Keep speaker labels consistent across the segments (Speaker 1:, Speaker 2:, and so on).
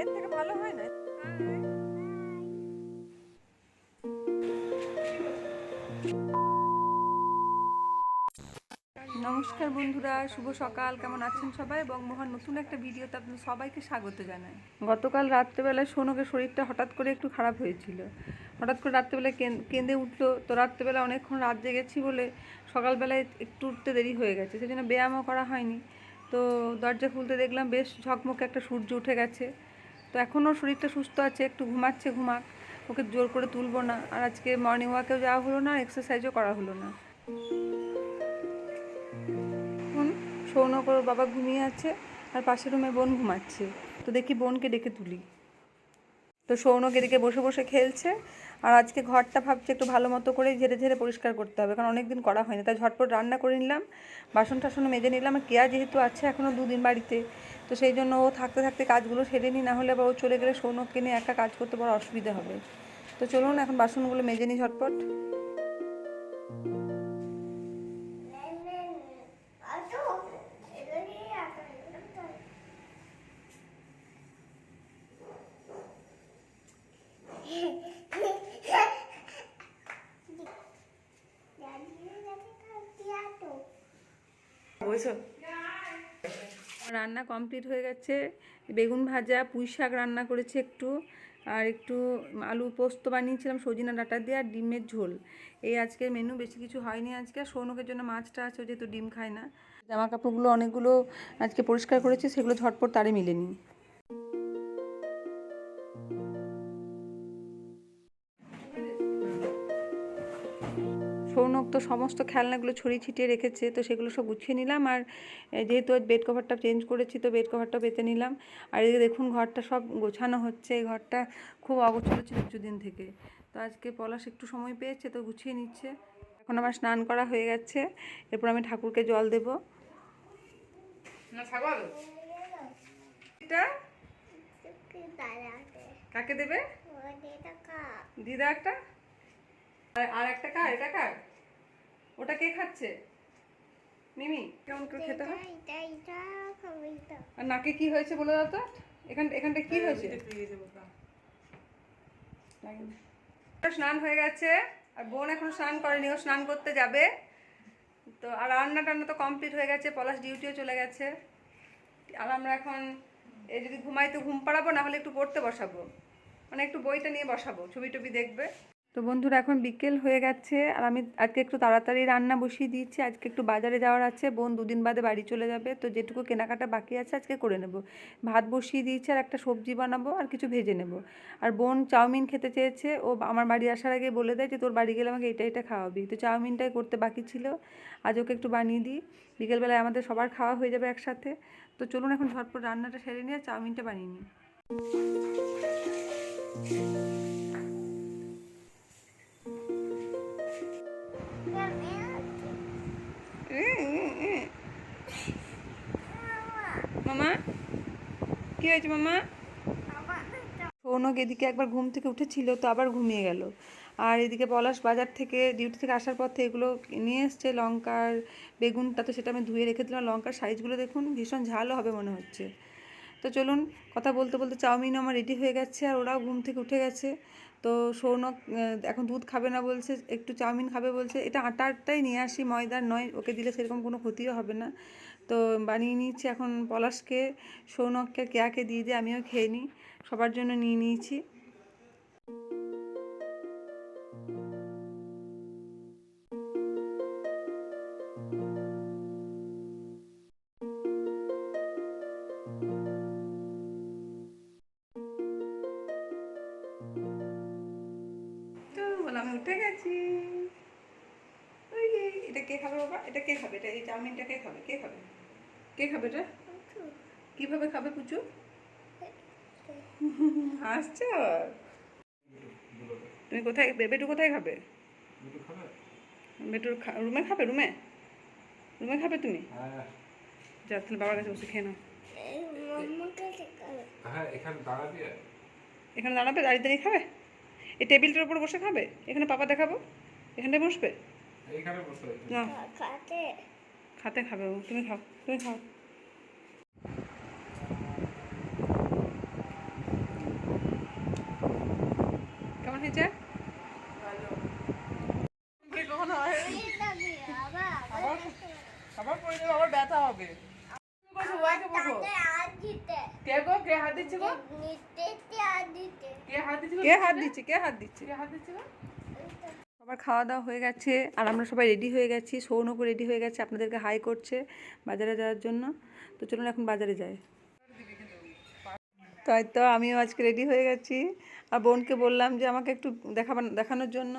Speaker 1: এর থেকে ভালো হয় না? নমস্কার বন্ধুরা, শুভ সকাল। কেমন আছেন সবাই? এবং মোহন নতুন একটা ভিডিওতে আপনাদের সবাইকে স্বাগত জানাই। গতকাল রাত্রেবেলায় সোনকের শরীরটা হঠাৎ করে একটু খারাপ হয়েছিল। হঠাৎ করে রাত্রেবেলায় কেঁদে উঠল। তো রাত্রেবেলা অনেকক্ষণ রাত জেগেছি বলে সকালবেলায় একটু উঠতে দেরি হয়ে গেছে। সেই জন্য ব্যায়ামও করা হয়নি। তো দরজা খুলতে দেখলাম বেশ ঝকমকে একটা সূর্য উঠে গেছে। তো এখনও শরীরটা সুস্থ আছে, একটু ঘুমাচ্ছে, ঘুমাক। ওকে জোর করে তুলবো না। আর আজকে মর্নিং ওয়াকেও যাওয়া হলো না এক্সারসাইজও করা হলো না। সৌনক ওর বাবা ঘুমিয়ে আছে। আর পাশের রুমে বোন ঘুমাচ্ছে। তো দেখি বোনকে ডেকে তুলি। তো সৌনক এদিকে বসে বসে খেলছে। আর আজকে ঘরটা ভাবছে একটু ভালো মতো করে ঝেড়ে ঝেড়ে পরিষ্কার করতে হবে, কারণ অনেক দিন করা হয়নি। তাই ঝটপট রান্না করে নিলাম, বাসন টাসন মেজে নিলাম, আর কেয়া যেহেতু আছে এখনও দুদিন বাড়িতে, তো সেই জন্য ও থাকতে থাকতে কাজগুলো সেরে নিই, না হলে আবার ও চলে গেলে সৌনককে নিয়ে একা কাজ করতে বড় অসুবিধা হবে। তো চলুন, এখন বাসনগুলো মেজে নিই ঝটপট। বলছো রান্না কমপ্লিট হয়ে গেছে। বেগুন ভাজা, পুঁই শাক রান্না করেছে একটু। আর একটু আলু পোস্ত বানিয়েছিলাম, সজিনা ডাটা দিয়ে আর ডিমের ঝোল। এই আজকের মেনু বেশি কিছু হয়নি আজকে। আর সৌনকের জন্য মাছটা আছে যেহেতু ডিম খায় না। জামা কাপড়গুলো অনেকগুলো আজকে পরিষ্কার করেছি, সেগুলো ঝটপট তারে মিলে সৌনক তো সমস্ত খেলনাগুলো ছড়িয়ে ছিটিয়ে রেখেছে তো সেগুলো সব গুছিয়ে নিলাম আর যেহেতু আজ বেড কভারটা চেঞ্জ করেছি তো বেড কভারটা পেতে নিলাম। আর এদিকে দেখুন ঘরটা সব গোছানো হচ্ছে এই ঘরটা খুব অগোছালো ছিল কিছুদিন থেকে। তো আজকে পলাশ একটু সময় পেয়েছে তো গুছিয়ে নিচ্ছে। এখন আমার স্নান করা হয়ে গেছে এরপর আমি ঠাকুরকে জল দেব। না এটা? কাকে দেবে? দিদা একটা? আর একটা কার এটা কার ওটা কে খাচ্ছে? মিমি, কেমন করে খেতে হয়? আর নাকে কি হয়েছে বলে দাও তো? এখান, এখানটা কি হয়েছে? স্নান হয়ে গেছে, আর বোন এখন স্নান করেনি, ও স্নান করতে যাবে। তো, আর রান্না টান্না তো কমপ্লিট হয়ে গেছে, পলাশ ডিউটিও চলে গেছে। আর আমরা এখন, এ যদি ঘুমাই তো ঘুম পাড়াবো, না হলে একটু পড়তে বসাবো। মানে একটু বইটা নিয়ে বসাবো, ছবি টবি দেখবে। তো বন্ধুরা, এখন বিকেল হয়ে গেছে আর আমি আজকে একটু তাড়াতাড়ি রান্না বসিয়ে দিয়েছি। আজকে একটু বাজারে যাওয়ার আছে, বোন দুদিন বাদে বাড়ি চলে যাবে। তো যেটুকু কেনাকাটা বাকি আছে আজকে করে নেব। ভাত বসিয়ে দিয়েছি আর একটা সবজি বানাবো আর কিছু ভেজে নেব। আর বোন চাউমিন খেতে চেয়েছে। ও আমার বাড়ি আসার আগে বলে দেয় যে, তোর বাড়ি গেলে আমাকে এটা এটা খাওয়াবি। তো চাউমিনটাই করতে বাকি ছিল। আজ ওকে একটু বানিয়ে দিই। বিকেলবেলায় আমাদের সবার খাওয়া হয়ে যাবে একসাথে। তো চলুন এখন ঝটপট রান্নাটা সেরে নিয়ে চাউমিনটা বানিয়ে নিই। মামা? কি হয়েছে মামা? সৌনক এদিকে একবার ঘুম থেকে উঠেছিল তো আবার ঘুমিয়ে গেল। আর এদিকে পলাশ বাজার থেকে ডিউটি থেকে আসার পথে এগুলো নিয়ে এসছে লঙ্কার বেগুনটা তো সেটা আমি ধুয়ে রেখে দিলাম। লঙ্কার সাইজগুলো দেখুন ভীষণ ঝালও হবে মনে হচ্ছে। তো চলুন কথা বলতে বলতে চাউমিন আমার রেডি হয়ে গেছে আর ওরাও ঘুম থেকে উঠে গেছে। তো সৌনক এখন দুধ খাবে না বলছে, একটু চাউমিন খাবে বলছে, এটা আটাটাই নিয়ে আসি, ময়দার নয়, ওকে দিলে সেরকম কোনো ক্ষতিও হবে না। তো বানিয়ে নিচ্ছি এখন পলাশকে, সৌনককে, কেয়াকে দিয়ে দিয়ে আমিও খেয়ে নিই, সবার জন্য নিয়ে নিয়েছি। গেছি। ওই যে, এটা কে খাবে বাবা? এটা কে খাবে? এটা এই চাউমিনটা কে খাবে? কে খাবে? কে খাবে এটা? কীভাবে খাবে পুচু? হাসছ? তুমি কোথায় বেটু কোথায় খাবে? বেটুর রুমে খাবে? রুমে? রুমে খাবে তুমি? যা তাহলে বাবার কাছে বসে খেয়ে নাও।
Speaker 2: হ্যাঁ এখানে
Speaker 1: এখানে দাঁড়াবে? দাঁড়িয়ে দাঁড়িয়ে খাবে? এই টেবিলটার উপর বসে খাবে? এখানে পাপা দেখাবো? এখানে বসবে না। খাতে। খাবে তুমি খাও তুমি খাও। কেমন হয়েছে?
Speaker 3: আবার ব্যথা হবে। কে গো? কে হাত দিচ্ছে গো? কে হাত দিচ্ছে
Speaker 1: কে হাত দিচ্ছে? কে হাত দিচ্ছে?
Speaker 3: কে হাত দিচ্ছে গো?
Speaker 1: সবার খাওয়া দাওয়া হয়ে গেছে আর আমরা সবাই রেডি হয়ে গেছি। সৌনকও রেডি হয়ে গেছে আপনাদেরকে হাই করছে বাজারে যাওয়ার জন্য। তো চলুন এখন বাজারে যাই। তাই তো আমিও আজকে রেডি হয়ে গেছি। আর বোনকে বললাম যে আমাকে একটু দেখাবান দেখানোর জন্য।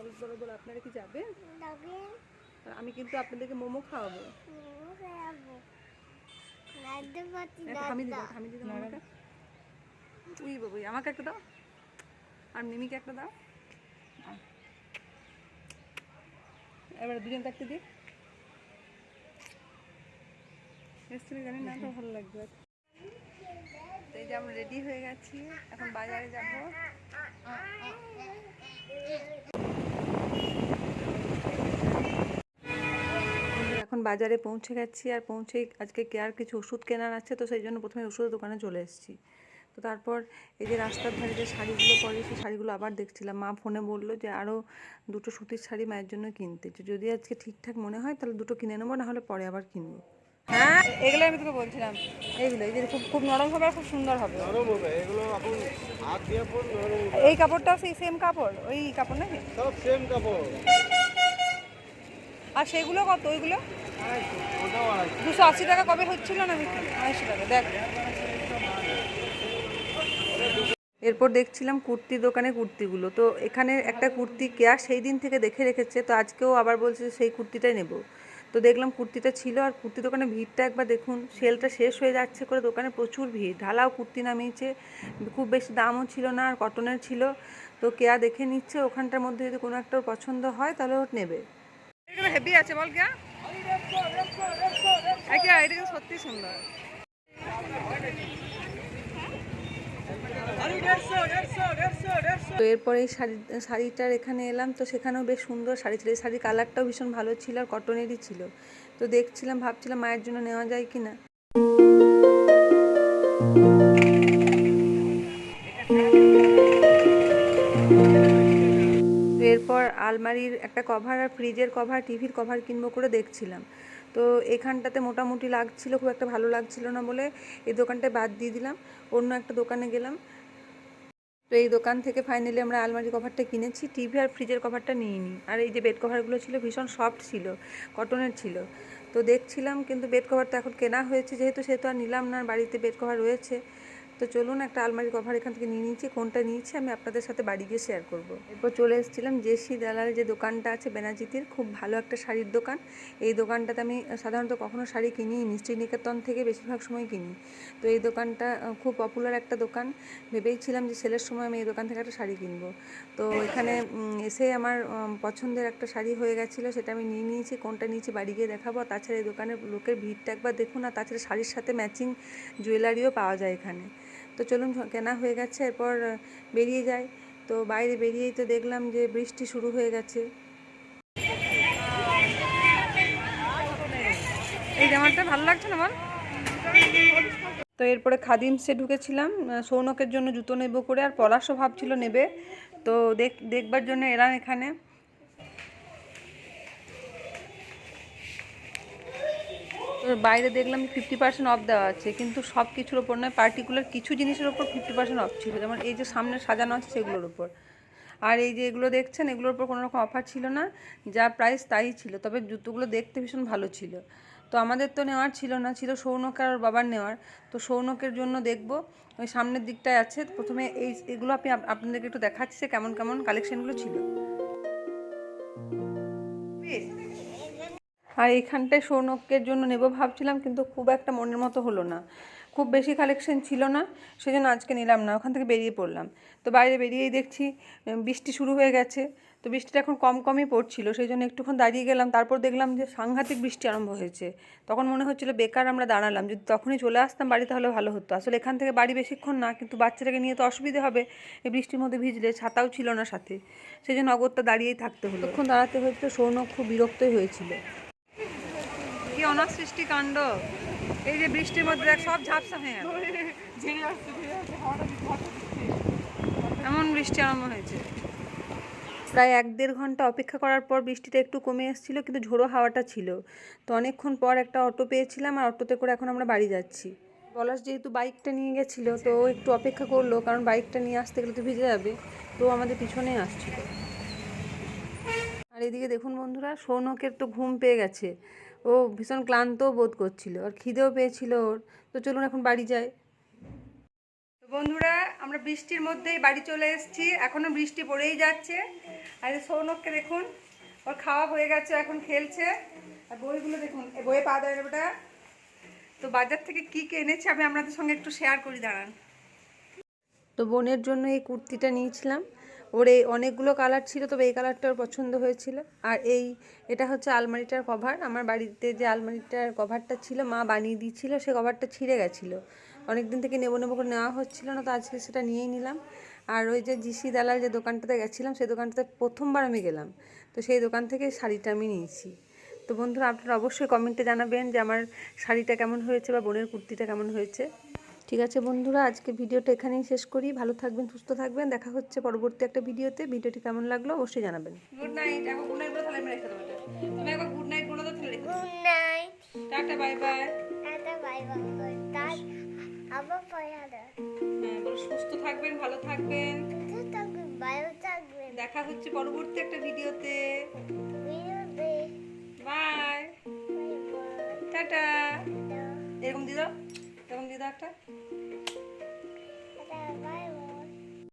Speaker 1: বলো বলো বলো আপনারা কি যাবেন আমি কিন্তু আপনাদেরকে মোমো খাওয়াবো উই বাবুই আমাকে একটা দাও আর মিমিকে একটা দাও এবারে দুজন থাকতে দিই এসছে জানি না তো ভালো লাগবে তো এই যে আমরা রেডি হয়ে গেছি এখন বাজারে যাব বাজারে পৌঁছে গেছি আর পৌঁছে আজকে কেয়ার কিছু ওষুধ কেনার আছে তো সেই জন্য প্রথমে ওষুধের দোকানে চলে এসেছি। তো তারপর এই যে রাস্তার ধারে যে শাড়িগুলো পরে সেই শাড়িগুলো আবার দেখছিলাম। মা ফোনে বলল যে আরও দুটো সুতির শাড়ি মায়ের জন্য কিনতে। যদি আজকে ঠিকঠাক মনে হয় তাহলে দুটো কিনে নেব নাহলে পরে আবার কিনবো। হ্যাঁ এগুলো আমি তোকে বলছিলাম। এইগুলো এই যে খুব খুব নরম হবে আর খুব সুন্দর হবে। এই কাপড়টাও সেই সেম কাপড়? ওই কাপড় নাকি?
Speaker 4: সব সেম কাপড়।
Speaker 1: আর সেগুলো কত? ওইগুলো? দুশো আশি টাকা কবে হচ্ছিল না বিক্রি? আড়াইশো টাকা দেখ। এরপর দেখছিলাম কুর্তি দোকানে কুর্তিগুলো। তো এখানে একটা কুর্তি কেয়ার সেই দিন থেকে দেখে রেখেছে তো আজকেও আবার বলছে যে সেই কুর্তিটাই নেব। তো দেখলাম কুর্তিটা ছিল আর কুর্তি দোকানে ভিড়টা একবার দেখুন সেলটা শেষ হয়ে যাচ্ছে করে দোকানে প্রচুর ভিড়। ঢালাও কুর্তি নামিয়েছে খুব বেশি দামও ছিল না আর কটনের ছিল। তো কেয়া দেখে নিচ্ছে ওখানটার মধ্যে যদি কোনো একটা ওর পছন্দ হয় তাহলে ও নেবে। এটা হেভি আছে বল কে, এটা সত্যি সুন্দর। তো এরপরে শাড়ি, শাড়িটার এখানে এলাম, তো সেখানেও বেশ সুন্দর শাড়ি ছিল। শাড়ির কালারটাও ভীষণ ভালো ছিল আর কটনেরই ছিল। তো দেখছিলাম, ভাবছিলাম মায়ের জন্য নেওয়া যায় কি না আলমারির একটা কভার আর ফ্রিজের কভার টিভির কভার কিনবো করে দেখছিলাম। তো এখানটাতে মোটামুটি লাগছিল, খুব একটা ভালো লাগছিল না বলে এই দোকানটায় বাদ দিয়ে দিলাম, অন্য একটা দোকানে গেলাম। তো এই দোকান থেকে ফাইনালি আমরা আলমারি কভারটা কিনেছি টিভি আর ফ্রিজের কভারটা নিয়ে নিই আর এই যে বেড কভারগুলো ছিল ভীষণ সফট ছিল কটনের ছিল। তো দেখছিলাম, কিন্তু বেড কভার তো এখন কেনা হয়েছে, যেহেতু সেহেতু আর নিলাম না, বাড়িতে বেড কভার রয়েছে। তো চলুন একটা আলমারি কভার এখান থেকে নিয়ে নিয়েছি। কোনটা নিয়েছি আমি আপনাদের সাথে বাড়ি গিয়ে শেয়ার করব। এরপর চলে এসেছিলাম জেসি দালাল যে দোকানটা আছে বেনাজিতির, খুব ভালো একটা শাড়ির দোকান। এই দোকানটাতে আমি সাধারণত কখনো শাড়ি কিনি নি শ্রীনিকেতন থেকে বেশিরভাগ সময় কিনি। তো এই দোকানটা খুব পপুলার একটা দোকান। ভেবেইছিলাম যে ছেলের সময় আমি এই দোকান থেকে একটা শাড়ি কিনবো। তো এখানে এসে আমার পছন্দের একটা শাড়ি হয়ে গেছিল, সেটা আমি নিয়ে নিয়েছি। কোনটা নিয়েছি বাড়ি গিয়ে দেখাবো। তাছাড়া এই দোকানের লোকের ভিড়টা একবার দেখুন, আর তাছাড়া শাড়ির সাথে ম্যাচিং জুয়েলারিও পাওয়া যায় এখানে। তো চলুন, কেনা হয়ে গেছে, এরপর বেরিয়ে যাই। তো বাইরে বেরিয়েই তো দেখলাম যে বৃষ্টি শুরু হয়ে গেছে। এই জামাটা ভালো লাগছে না বল? তো এরপরে খাদিমসে ঢুকেছিলাম সৌনকের জন্য জুতো নেব করে, আর পলাশও ভাবছিল নেবে। তো দেখ, দেখবার জন্য এলাম এখানে। বাইরে দেখলাম ফিফটি পার্সেন্ট অফ দেওয়া আছে, কিন্তু সব কিছুর ওপর নয় পার্টিকুলার কিছু জিনিসের ওপর ফিফটি পার্সেন্ট অফ ছিল, যেমন এই যে সামনে সাজানো আছে সেগুলোর ওপর। আর এই যে এগুলো দেখছেন, এগুলোর ওপর কোনো রকম অফার ছিল না, যা প্রাইস তাই ছিল, তবে জুতোগুলো দেখতে ভীষণ ভালো ছিল। তো আমাদের তো নেওয়ার ছিল না, ছিল সৌনক আর বাবার নেওয়ার। তো সৌনকের জন্য দেখব, ওই সামনের দিকটায় আছে, প্রথমে এই, এগুলো আপনি আপনাদেরকে একটু দেখাচ্ছি কেমন কেমন কালেকশানগুলো ছিল। আর এইখানটায় সৌনকের জন্য নেব ভাবছিলাম, কিন্তু খুব একটা মনের মতো হলো না। খুব বেশি কালেকশন ছিল না, সেজন্য আজকে নিলাম না, ওখান থেকে বেরিয়ে পড়লাম। তো বাইরে বেরিয়েই দেখছি বৃষ্টি শুরু হয়ে গেছে। তো বৃষ্টিটা এখন কম কমই পড়ছিল সেই জন্য একটুক্ষণ দাঁড়িয়ে গেলাম, তারপর দেখলাম যে সাংঘাতিক বৃষ্টি আরম্ভ হয়েছে। তখন মনে হচ্ছিল বেকার আমরা দাঁড়ালাম, যদি তখনই চলে আসতাম বাড়ি তাহলে ভালো হতো। আসলে এখান থেকে বাড়ি বেশিক্ষণ না, কিন্তু বাচ্চাটাকে নিয়ে তো অসুবিধে হবে এই বৃষ্টির মধ্যে ভিজলে ছাতাও ছিল না সাথে। সেই জন্য অগত্যা দাঁড়িয়েই থাকতে হলো। তখন দাঁড়াতে হয়েছিল, সৌনক খুব বিরক্তই হয়েছিল। কি অনাসৃষ্টি কাণ্ড? এই যে বৃষ্টির মধ্যে দেখ সব ঝাপসা হয়ে এমন বৃষ্টি আরম্ভ হয়েছে। প্রায় এক দেড় ঘণ্টা অপেক্ষা করার পর বৃষ্টিটা একটু কমে এসেছিল কিন্তু ঝোড়ো হাওয়াটা ছিল। তো অনেকক্ষণ পর একটা অটো পেয়েছিলাম আর অটোতে করে এখন আমরা বাড়ি যাচ্ছি। পলাশ যেহেতু বাইকটা নিয়ে গেছিল তো একটু অপেক্ষা করল কারণ বাইকটা নিয়ে আসতে গেলে তো ভিজে যাবে। তো আমাদের পিছনেই আসছিল। আর এদিকে দেখুন বন্ধুরা সৌনকের তো ঘুম পেয়ে গেছে। ও ভীষণ ক্লান্তও বোধ করছিল, আর খিদেও পেয়েছিল ওর। তো চলুন এখন বাড়ি তো বন্ধুরা, আমরা বৃষ্টির মধ্যেই বাড়ি চলে এসেছি। এখনও বৃষ্টি পড়েই যাচ্ছে। আর সৌনককে দেখুন, ওর খাওয়া হয়ে গেছে, এখন খেলছে। আর বইগুলো দেখুন বইয়ে পা দেয় ওটা। তো বাজার থেকে কি কি এনেছে আমি আপনাদের সঙ্গে একটু শেয়ার করি, দাঁড়ান। তো বোনের জন্য এই কুর্তিটা নিয়েছিলাম। ওর এই অনেকগুলো কালার ছিল, তবে এই কালারটা ওর পছন্দ হয়েছিল। আর এই, এটা হচ্ছে আলমারিটার কভার আমার বাড়িতে যে আলমারিটার কভারটা ছিল, মা বানিয়ে দিয়েছিল, সে কভারটা ছিঁড়ে গেছিল। অনেক দিন থেকে নেব নেব করে নেওয়া হচ্ছিল না, তো আজকে সেটা নিয়েই নিলাম। আর ওই যে জিসি দালার যে দোকানটাতে গেছিলাম, সেই দোকানটাতে প্রথমবার আমি গেলাম। তো সেই দোকান থেকে শাড়িটা আমি নিয়েছি। তো বন্ধুরা, আপনারা অবশ্যই কমেন্টে জানাবেন যে আমার শাড়িটা কেমন হয়েছে বা বোনের কুর্তিটা কেমন হয়েছে। ঠিক আছে বন্ধুরা আজকে ভিডিওটা এখানেই শেষ করি। ভালো থাকবেন সুস্থ থাকবেন। দেখা হচ্ছে পরবর্তী একটা ভিডিওতে। ভিডিওটি কেমন লাগল অবশ্যই জানাবেন। গুড নাইট এখন গুড নাইট বলে তাহলে আমি রেখে দেবো তুমি একবার গুড নাইট বলে দাও তাহলে রেখে দেবো।
Speaker 5: Good
Speaker 1: tata bye bye
Speaker 5: Tata bye bye. Good আবার পরে
Speaker 1: হ্যাঁ বলো সুস্থ থাকবেন ভালো থাকবেন।
Speaker 5: সুস্থ থাকবেন, ভালো থাকবেন।
Speaker 1: দেখা হচ্ছে পরবর্তী একটা ভিডিওতে।
Speaker 5: বিরবে।
Speaker 1: বাই. টাটা। এরকম দিয়ে তখন দিদা একটা